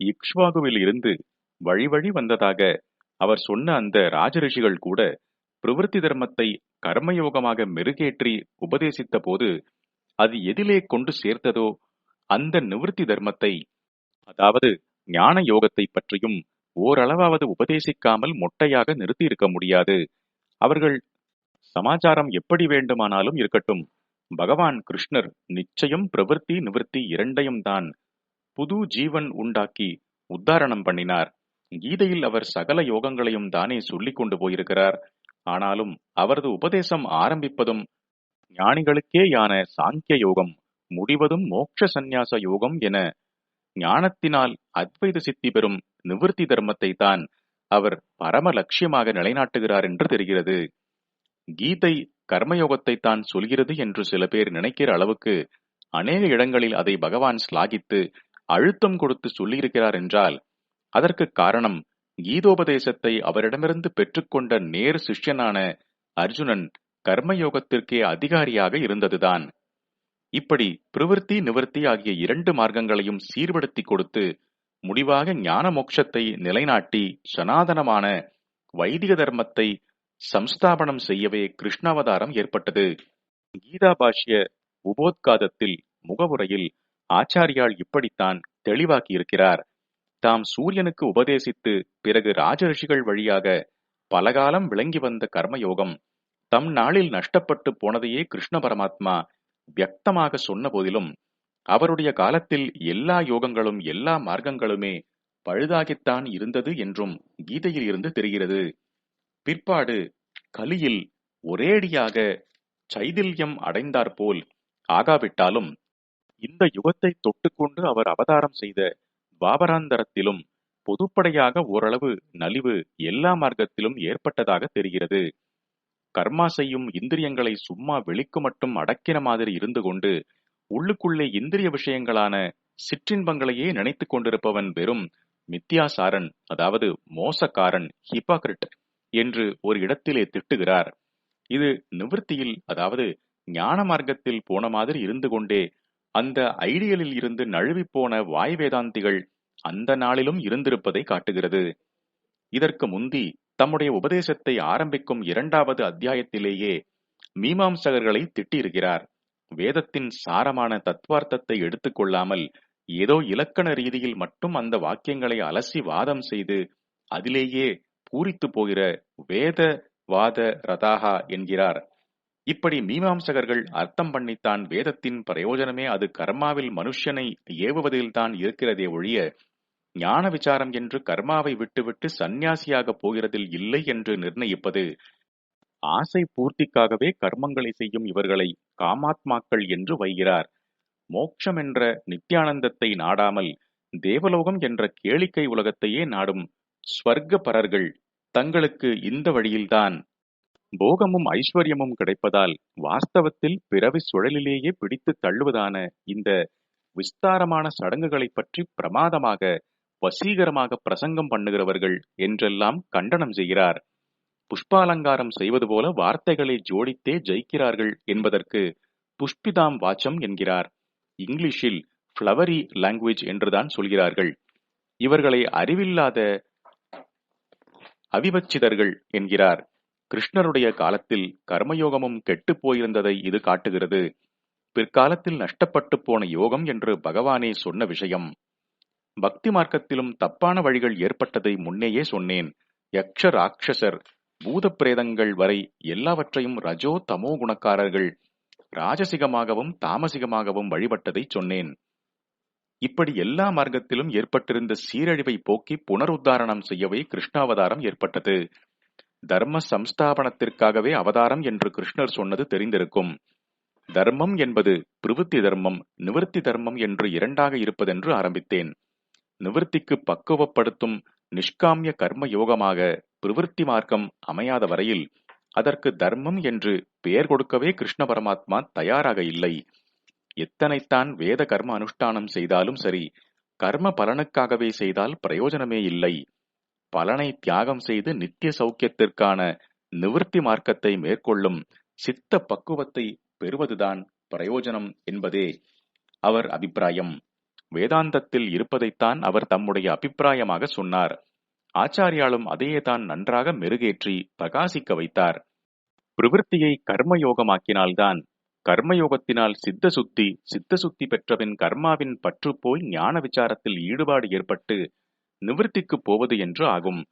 இக்ஷ்வாகுவில் இருந்து வழி வழி வந்ததாக அவர் சொன்ன அந்த ராஜரிஷிகள் கூட பிரவிற்த்தி தர்மத்தை கர்மயோகமாக மெருகேற்றி உபதேசித்த போது அது எதிலே கொண்டு சேர்த்ததோ அந்த நிவர்த்தி தர்மத்தை அதாவது ஞான யோகத்தை பற்றியும் ஓரளவாவது உபதேசிக்காமல் மொட்டையாக நிறுத்தி இருக்க முடியாது. அவர்கள் சமாச்சாரம் எப்படி வேண்டுமானாலும் இருக்கட்டும். பகவான் கிருஷ்ணர் நிச்சயம் பிரவൃத்தி நிவர்த்தி இரண்டையும் தான் புது ஜீவன் உண்டாக்கி உத்தாரணம் பண்ணினார். கீதையில் அவர் சகல யோகங்களையும் தானே சொல்லிக் கொண்டு போயிருக்கிறார். ஆனாலும் அவரது உபதேசம் ஆரம்பிப்பதும் ஞானிகளுக்கேயான சாங்கிய யோகம் முடிவதும் மோட்ச சந்நியாச யோகம் என ஞானத்தினால் அத்வைத சித்தி பெறும் நிவிருத்தி தர்மத்தை தான் அவர் பரம லட்சியமாக நிலைநாட்டுகிறார் என்று தெரிகிறது. கீதை கர்மயோகத்தை தான் சொல்கிறது என்று சில பேர் நினைக்கிற அளவுக்கு அநேக இடங்களில் அதை பகவான் ஸ்லாகித்து அழுத்தம் கொடுத்து சொல்லியிருக்கிறார் என்றால் அதற்கு காரணம் கீதோபதேசத்தை அவரிடமிருந்து பெற்றுக்கொண்ட நேர் சிஷ்யனான அர்ஜுனன் கர்மயோகத்திற்கே அதிகாரியாக இருந்ததுதான். இப்படி பிரவிற்த்தி நிவர்த்தி ஆகிய இரண்டு மார்க்கங்களையும் சீர்படுத்தி கொடுத்து முடிவாக ஞான மோட்சத்தை நிலைநாட்டி சனாதனமான வைதிக தர்மத்தை சம்ஸ்தாபனம் செய்யவே கிருஷ்ணாவதாரம் ஏற்பட்டது. கீதா பாஷ்ய உபோத்காதத்தில் முகவுரையில் ஆச்சாரியால் இப்படித்தான் தெளிவாக்கியிருக்கிறார். தாம் சூரியனுக்கு உபதேசித்து பிறகு ராஜரிஷிகள் வழியாக பலகாலம் விளங்கி வந்த கர்மயோகம் தம் நாளில் நஷ்டப்பட்டு போனதையே கிருஷ்ண பரமாத்மா வியக்தமாக சொன்ன போதிலும் அவருடைய காலத்தில் எல்லா யோகங்களும் எல்லா மார்க்கங்களுமே பழுதாகித்தான் இருந்தது என்றும் கீதையில் இருந்து தெரிகிறது. பிற்பாடு கலியில் ஒரேடியாக சைதில்யம் அடைந்தாற்போல் ஆகாவிட்டாலும் இந்த யுகத்தை தொட்டுக்கொண்டு அவர் அவதாரம் செய்த துவாபராந்தரத்திலும் பொதுப்படையாக ஓரளவு நலிவு எல்லா மார்க்கத்திலும் ஏற்பட்டதாக தெரிகிறது. கர்மா செய்யும் இந்திரியங்களை சும்மா வெளிக்கு மட்டும் அடக்கின மாதிரி இருந்து கொண்டு உள்ளுக்குள்ளே இந்திரிய விஷயங்களான சிற்றின்பங்களையே நினைத்துக் கொண்டிருப்பவன் வெறும் மித்தியாசாரன் அதாவது மோசக்காரன் ஹிபாக்ரிட் என்று ஒரு இடத்திலே திட்டுகிறார். இது நிவர்த்தியில் அதாவது ஞான மார்க்கத்தில் போன மாதிரி இருந்து கொண்டே அந்த ஐடியலில் இருந்து நழுவிப்போன போன வாய் வேதாந்திகள் அந்த நாளிலும் இருந்திருப்பதை காட்டுகிறது. இதற்கு முந்தி தம்முடைய உபதேசத்தை ஆரம்பிக்கும் இரண்டாவது அத்தியாயத்திலேயே மீமாம்சகர்களை திட்டியிருக்கிறார். வேதத்தின் சாரமான தத்வார்த்தத்தை எடுத்துக்கொள்ளாமல் ஏதோ இலக்கண ரீதியில் மட்டும் அந்த வாக்கியங்களை அலசி வாதம் செய்து அதிலேயே பூரித்து போகிற வேத வாத ரதாகா என்கிறார். இப்படி மீமாம்சகர்கள் அர்த்தம் பண்ணித்தான் வேதத்தின் பிரயோஜனமே அது கர்மாவில் மனுஷனை ஏவுவதில்தான் இருக்கிறதே ஒழிய ஞான விசாரம் என்று கர்மாவை விட்டுவிட்டு சந்நியாசியாக போகிறதில் இல்லை என்று நிர்ணயிப்பது ஆசை பூர்த்திக்காகவே கர்மங்களை செய்யும் இவர்களை காமாத்மாக்கள் என்று வைகிறார். மோட்சம் என்ற நித்யானந்தத்தை நாடாமல் தேவலோகம் என்ற கேளிக்கை உலகத்தையே நாடும் ஸ்வர்க்க பரர்கள் தங்களுக்கு இந்த வழியில்தான் போகமும் ஐஸ்வர்யமும் கிடைப்பதால் வாஸ்தவத்தில் பிறவி சுழலிலேயே பிடித்து தள்ளுவதான இந்த விஸ்தாரமான சடங்குகளை பற்றி பிரமாதமாக வசீகரமாக பிரசங்கம் பண்ணுகிறவர்கள் என்றெல்லாம் கண்டனம் செய்கிறார். புஷ்பாலங்காரம் செய்வது போல வார்த்தைகளை ஜோடித்தே ஜெயிக்கிறார்கள் என்பதற்கு புஷ்பிதாம் வாச்சம் என்கிறார். இங்கிலீஷில் ஃப்ளவரி லாங்குவேஜ் என்றுதான் சொல்கிறார்கள். இவர்களை அறிவில்லாத அவிவச்சிதர்கள் என்கிறார். கிருஷ்ணருடைய காலத்தில் கர்மயோகமும் கெட்டுப் போயிருந்ததை இது காட்டுகிறது. பிற்காலத்தில் நஷ்டப்பட்டு போன யோகம் என்று பகவானே சொன்ன விஷயம். பக்தி மார்க்கத்திலும் தப்பான வழிகள் ஏற்பட்டதை முன்னேயே சொன்னேன். யக்ஷ ராட்சசர் பூத பிரேதங்கள் வரை எல்லாவற்றையும் ரஜோ தமோ குணக்காரர்கள் ராஜசிகமாகவும் தாமசிகமாகவும் வழிபட்டதை சொன்னேன். இப்படி எல்லா மார்க்கத்திலும் ஏற்பட்டிருந்த சீரழிவை போக்கி புனருத்தாரணம் செய்யவே கிருஷ்ணாவதாரம் ஏற்பட்டது. தர்ம சம்ஸ்தாபனத்திற்காகவே அவதாரம் என்று கிருஷ்ணர் சொன்னது தெரிந்திருக்கும். தர்மம் என்பது பிரவృத்தி தர்மம் நிவர்த்தி தர்மம் என்று இரண்டாக இருப்பதென்று ஆரம்பித்தேன். நிவர்த்திக்கு பக்குவப்படுத்தும் நிஷ்காமிய கர்ம யோகமாக பிரவృத்தி மார்க்கம் அமையாத வரையில் அதற்கு தர்மம் என்று பெயர் கொடுக்கவே கிருஷ்ண பரமாத்மா தயாராக இல்லை. எத்தனைத்தான் வேத கர்ம அனுஷ்டானம் செய்தாலும் சரி கர்ம பலனுக்காகவே செய்தால் பிரயோஜனமே இல்லை. பலனை தியாகம் செய்து நித்திய சௌக்கியத்திற்கான நிவர்த்தி மார்க்கத்தை மேற்கொள்ளும் சித்த பக்குவத்தை பெறுவதுதான் பிரயோஜனம் என்பதே அவர் அபிப்பிராயம். வேதாந்தத்தில் இருப்பதைத்தான் அவர் தம்முடைய அபிப்பிராயமாக சொன்னார். ஆச்சாரியாலும் அதையே தான் நன்றாக மெருகேற்றி பிரகாசிக்க வைத்தார். பிரவிற்த்தியை கர்மயோகமாக்கினால்தான் கர்மயோகத்தினால் சித்த சுத்தி சித்த சுத்தி பெற்றபின் கர்மாவின் பற்று போய் ஞான விசாரத்தில் ஈடுபாடு ஏற்பட்டு நிவர்த்திக்கு போவது என்று ஆகும்.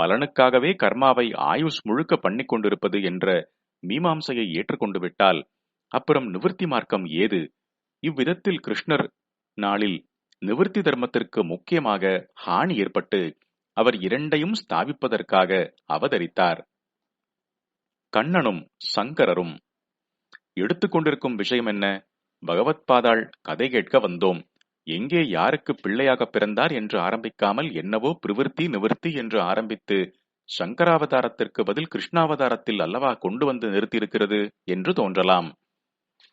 பலனுக்காகவே கர்மாவை ஆயுஷ் முழுக்க பண்ணிக் கொண்டிருப்பது என்ற மீமாம்சையை ஏற்றுக்கொண்டு விட்டால் அப்புறம் நிவர்த்தி மார்க்கம் ஏது? இவ்விதத்தில் கிருஷ்ணர் நாளில் நிவர்த்தி தர்மத்திற்கு முக்கியமாக ஹானி ஏற்பட்டு அவர் இரண்டையும் ஸ்தாபிப்பதற்காக அவதரித்தார். கண்ணனும் சங்கரரும். எடுத்துக்கொண்டிருக்கும் விஷயம் என்ன? பகவத் பாதாள் கதை கேட்க வந்தோம். எங்கே யாருக்கு பிள்ளையாக பிறந்தார் என்று ஆரம்பிக்காமல் என்னவோ பிரவிற்த்தி நிவர்த்தி என்று ஆரம்பித்து சங்கராவதாரத்திற்கு பதில் கிருஷ்ணாவதாரத்தில் அல்லவா கொண்டு வந்து நிறுத்தியிருக்கிறது என்று தோன்றலாம்.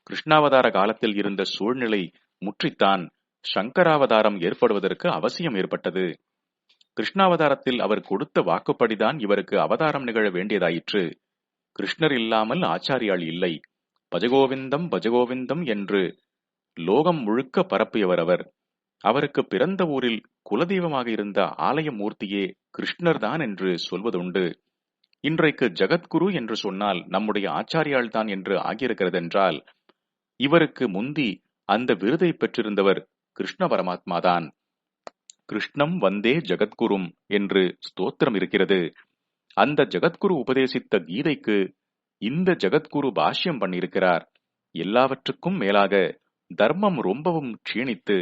கிருஷ்ணாவதார காலத்தில் இருந்த சூழ்நிலை முற்றித்தான் சங்கராவதாரம் ஏற்படுவதற்கு அவசியம் ஏற்பட்டது. கிருஷ்ணாவதாரத்தில் அவர் கொடுத்த வாக்குப்படிதான் இவருக்கு அவதாரம் நிகழ வேண்டியதாயிற்று. கிருஷ்ணர் இல்லாமல் ஆச்சாரியால் இல்லை. பஜகோவிந்தம் பஜகோவிந்தம் என்று லோகம் முழுக்க பரப்பியவர் அவர். அவருக்கு பிறந்த ஊரில் குலதெய்வமாக இருந்த ஆலய மூர்த்தியே கிருஷ்ணர் தான் என்று சொல்வதுண்டு. இன்றைக்கு ஜகத்குரு என்று சொன்னால் நம்முடைய ஆச்சாரியால் தான் என்று ஆகியிருக்கிறதென்றால் இவருக்கு முந்தி அந்த விருதை பெற்றிருந்தவர் கிருஷ்ண பரமாத்மாதான் கிருஷ்ணம் வந்தே ஜகத்குரும் என்று ஸ்தோத்திரம் இருக்கிறது. அந்த ஜகத்குரு உபதேசித்த கீதைக்கு இந்த ஜகத்குரு பாஷ்யம் பண்ணியிருக்கிறார். எல்லாவற்றுக்கும் மேலாக தர்மம் ரொம்பவும் க்ஷீணித்து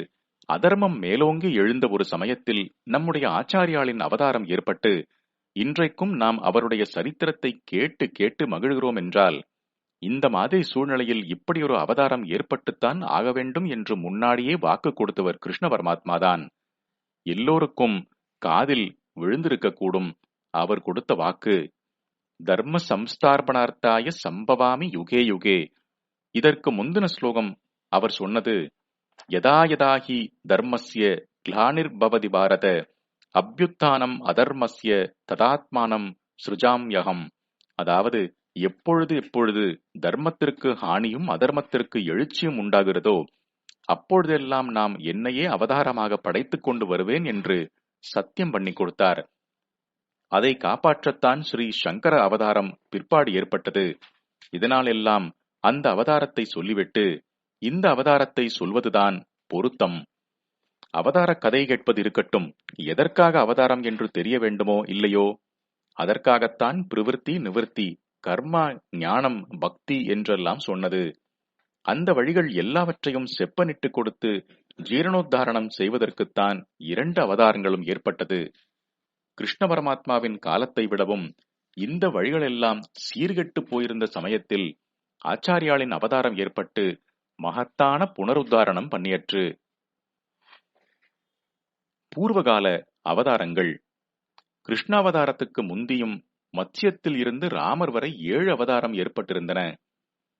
அதர்மம் மேலோங்கி எழுந்த ஒரு சமயத்தில் நம்முடைய ஆச்சாரியாளின் அவதாரம் ஏற்பட்டு இன்றைக்கும் நாம் அவருடைய சரித்திரத்தை கேட்டு கேட்டு மகிழ்கிறோம் என்றால் இந்த மாதிரி சூழ்நிலையில் இப்படி ஒரு அவதாரம் ஏற்பட்டுத்தான் ஆக வேண்டும் என்று முன்னாடியே வாக்கு கொடுத்தவர் கிருஷ்ண பரமாத்மாதான் எல்லோருக்கும் காதில் விழுந்திருக்கக்கூடும் அவர் கொடுத்த வாக்கு தர்ம சம்ஸ்தார்பணார்த்தாய சம்பவாமி யுகே யுகே இதற்கு முந்தின ஸ்லோகம் அவர் சொன்னது யதா யதாஹி தர்மஸ்ய கிளானிர்பவதி பாரத அபியுத்தானம் அதர்மஸ்ய ததாத்மானம் சிருஜாம்யகம். அதாவது எப்பொழுது எப்பொழுது தர்மத்திற்கு ஹானியும் அதர்மத்திற்கு எழுச்சியும் உண்டாகிறதோ அப்பொழுதெல்லாம் நாம் என்னையே அவதாரமாக படைத்துக் கொண்டு வருவேன் என்று சத்தியம் பண்ணி கொடுத்தார். அதை காப்பாற்றத்தான் ஸ்ரீ சங்கர அவதாரம் பிற்பாடு ஏற்பட்டது. இதனாலெல்லாம் அந்த அவதாரத்தை சொல்லிவிட்டு இந்த அவதாரத்தை சொல்வதுதான் பொருத்தம். அவதார கதை கேட்பது இருக்கட்டும் எதற்காக அவதாரம் என்று தெரிய வேண்டுமோ இல்லையோ அதற்காகத்தான் பிரவிற்த்தி நிவர்த்தி கர்மா ஞானம் பக்தி என்றெல்லாம் சொன்னது. அந்த வழிகள் எல்லாவற்றையும் செப்பனிட்டு கொடுத்து ஜீரணோத்தாரணம் செய்வதற்குத்தான் இரண்டு அவதாரங்களும் ஏற்பட்டது. கிருஷ்ண பரமாத்மாவின் காலத்தை விடவும் இந்த வழிகளெல்லாம் சீர்கெட்டு போயிருந்த சமயத்தில் ஆச்சாரியாளின் அவதாரம் ஏற்பட்டு மகத்தான புனருத்தாரணம் பண்ணியற்று. பூர்வகால அவதாரங்கள். கிருஷ்ணாவதாரத்துக்கு முந்தியும் மத்தியத்தில் இருந்து ராமர் வரை ஏழு அவதாரம் ஏற்பட்டிருந்தன.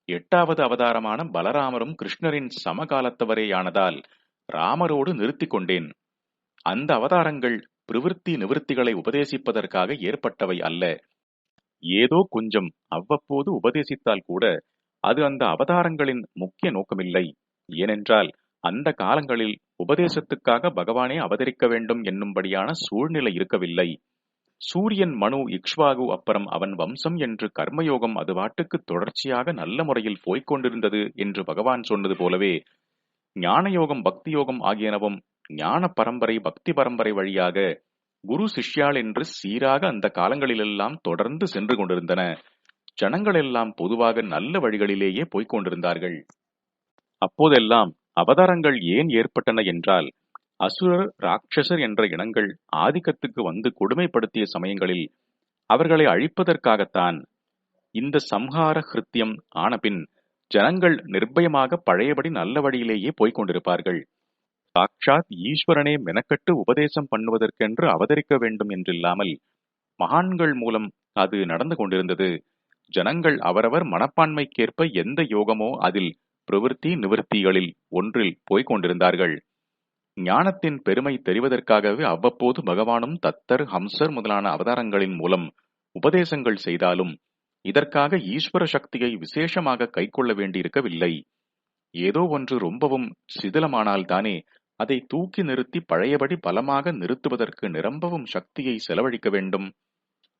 எட்டாவது அவதாரமான பலராமரும் கிருஷ்ணரின் சமகாலத்தவரேயானதால் ராமரோடு நிறுத்திக் கொண்டேன். அந்த அவதாரங்கள் பிரவிற்த்தி நிவிற்த்திகளை உபதேசிப்பதற்காக ஏற்பட்டவை அல்ல. ஏதோ கொஞ்சம் அவ்வப்போது உபதேசித்தால் கூட அது அந்த அவதாரங்களின் முக்கிய நோக்கமில்லை. ஏனென்றால் அந்த காலங்களில் உபதேசத்துக்காக பகவானே அவதரிக்க வேண்டும் என்னும்படியான சூழ்நிலை இருக்கவில்லை. சூரியன் மனு இக்ஷ்வாகு அப்புறம் அவன் வம்சம் என்று கர்மயோகம் அது பாட்டுக்கு தொடர்ச்சியாக நல்ல முறையில் போய்க் கொண்டிருந்தது என்று பகவான் சொன்னது போலவே ஞானயோகம் பக்தி யோகம் ஆகியனவும் ஞான பரம்பரை பக்தி பரம்பரை வழியாக குரு சிஷ்யாள் என்று சீராக அந்த காலங்களிலெல்லாம் தொடர்ந்து சென்று கொண்டிருந்தன. ஜனங்கள் எல்லாம் பொதுவாக நல்ல வழிகளிலேயே போய்க் கொண்டிருந்தார்கள். அப்போதெல்லாம் அவதாரங்கள் ஏன் ஏற்பட்டன என்றால் அசுரர் ராட்சசர் என்ற இனங்கள் ஆதிக்கத்துக்கு வந்து கொடுமைப்படுத்திய சமயங்களில் அவர்களை அழிப்பதற்காகத்தான் இந்த சம்ஹார கிருத்தியம் ஆனபின் ஜனங்கள் நிர்பயமாக பழையபடி நல்ல வழியிலேயே போய்க் கொண்டிருப்பார்கள். சாட்சாத் ஈஸ்வரனே மெனக்கட்டு உபதேசம் பண்ணுவதற்கென்று அவதரிக்க வேண்டும் என்றில்லாமல் மகான்கள் மூலம் அது நடந்து கொண்டிருந்தது. ஜனங்கள் அவரவர் மனப்பான்மைக்கேற்ப எந்த யோகமோ அதில் பிரவிற்த்தி நிவர்த்திகளில் ஒன்றில் போய்க் கொண்டிருந்தார்கள். ஞானத்தின் பெருமை தெரிவதற்காகவே அவ்வப்போது பகவானும் தத்தர் ஹம்சர் முதலான அவதாரங்களின் மூலம் உபதேசங்கள் செய்தாலும் இதற்காக ஈஸ்வர சக்தியை விசேஷமாக கைக்கொள்ள வேண்டியிருக்கவில்லை. ஏதோ ஒன்று ரொம்பவும் சிதிலமானால்தானே அதை தூக்கி நிறுத்தி பழையபடி பலமாக நிறுத்துவதற்கு நிரம்பவும் சக்தியை செலவழிக்க வேண்டும்.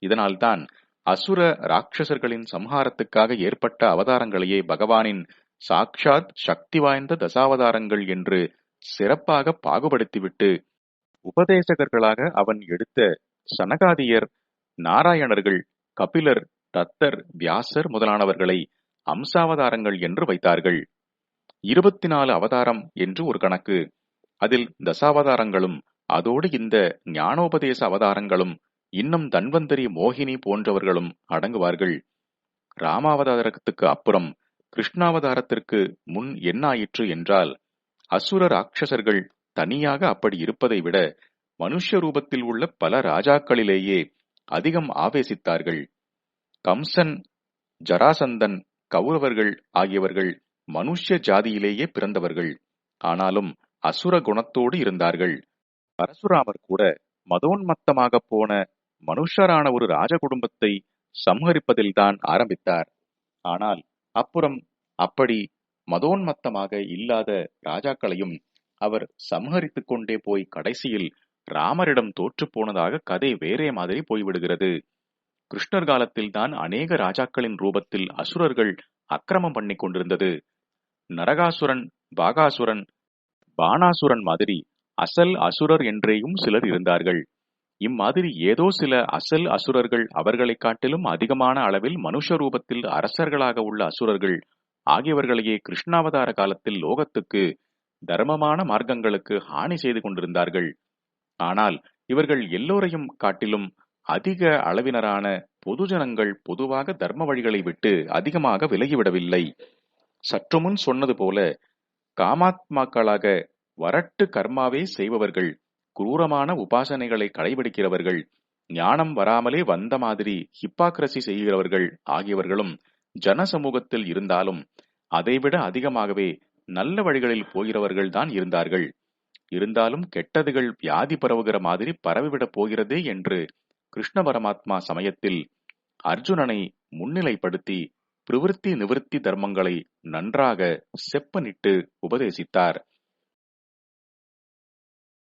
இதனால்தான் அசுர ராட்சசர்களின் சம்ஹாரத்துக்காக ஏற்பட்ட அவதாரங்களையே பகவானின் சாக்ஷாத் சக்தி வாய்ந்த தசாவதாரங்கள் என்று சிறப்பாக பாகுபடுத்திவிட்டு உபதேசகர்களாக அவன் எடுத்த சனகாதியர் நாராயணர்கள் கபிலர் தத்தர் வியாசர் முதலானவர்களை அம்சாவதாரங்கள் என்று வைத்தார்கள். இருபத்தி நாலு அவதாரம் என்று ஒரு கணக்கு. அதில் தசாவதாரங்களும் அதோடு இந்த ஞானோபதேச அவதாரங்களும் இன்னும் தன்வந்தரி மோகினி போன்றவர்களும் அடங்குவார்கள். ராமாவதாரத்துக்கு அப்புறம் கிருஷ்ணாவதாரத்திற்கு முன் என்ன ஆயிற்று என்றால் அசுர ராட்சசர்கள் தனியாக அப்படி இருப்பதை விட மனுஷ ரூபத்தில் உள்ள பல ராஜாக்களிலேயே அதிகம் ஆவேசித்தார்கள். கம்சன் ஜராசந்தன் கௌரவர்கள் ஆகியவர்கள் மனுஷ்ய ஜாதியிலேயே பிறந்தவர்கள். ஆனாலும் அசுர குணத்தோடு இருந்தார்கள். பரசுராமர் கூட மதோன்மத்தமாக போன மனுஷரான ஒரு ராஜ குடும்பத்தை சம்ஹரிப்பதில்தான் ஆரம்பித்தார். ஆனால் அப்புறம் அப்படி மதோன்மத்தமாக இல்லாத ராஜாக்களையும் அவர் சம்ஹரித்துக் கொண்டே போய் கடைசியில் ராமரிடம் தோற்று போனதாக கதை வேறே மாதிரி போய்விடுகிறது. கிருஷ்ணர் காலத்தில் தான் அநேக ராஜாக்களின் ரூபத்தில் அசுரர்கள் அக்கிரமம் பண்ணி கொண்டிருந்தது. நரகாசுரன் பாகாசுரன் பானாசுரன் மாதிரி அசல் அசுரர் என்றேயும் சிலர் இருந்தார்கள். இம்மாதிரி ஏதோ சில அசல் அசுரர்கள் அவர்களை காட்டிலும் அதிகமான அளவில் மனுஷ ரூபத்தில் அரசர்களாக உள்ள அசுரர்கள் ஆகியவர்களையே கிருஷ்ணாவதார காலத்தில் லோகத்துக்கு தர்மமான மார்க்கங்களுக்கு ஹானி செய்து கொண்டிருந்தார்கள். ஆனால் இவர்கள் எல்லோரையும் காட்டிலும் அதிக அளவினரான பொதுஜனங்கள் பொதுவாக தர்ம வழிகளை விட்டு அதிகமாக விலகிவிடவில்லை. சற்றுமுன் சொன்னது போல காமாத்மாக்களாக வரட்டு கர்மாவே செய்பவர்கள் குரூரமான உபாசனைகளை கடைபிடிக்கிறவர்கள் ஞானம் வராமலே வந்த மாதிரி ஹிப்பாக்ரசி செய்கிறவர்கள் ஆகியவர்களும் ஜன சமூகத்தில் இருந்தாலும் அதைவிட அதிகமாகவே நல்ல வழிகளில் போகிறவர்கள் தான் இருந்தார்கள். இருந்தாலும் கெட்டதுகள் வியாதி பரவுகிற மாதிரி பரவிவிடப் போகிறதே என்று கிருஷ்ண பரமாத்மா சமயத்தில் அர்ஜுனனை முன்னிலைப்படுத்தி பிரவிற்த்தி நிவிருத்தி தர்மங்களை நன்றாக செப்பனிட்டு உபதேசித்தார்.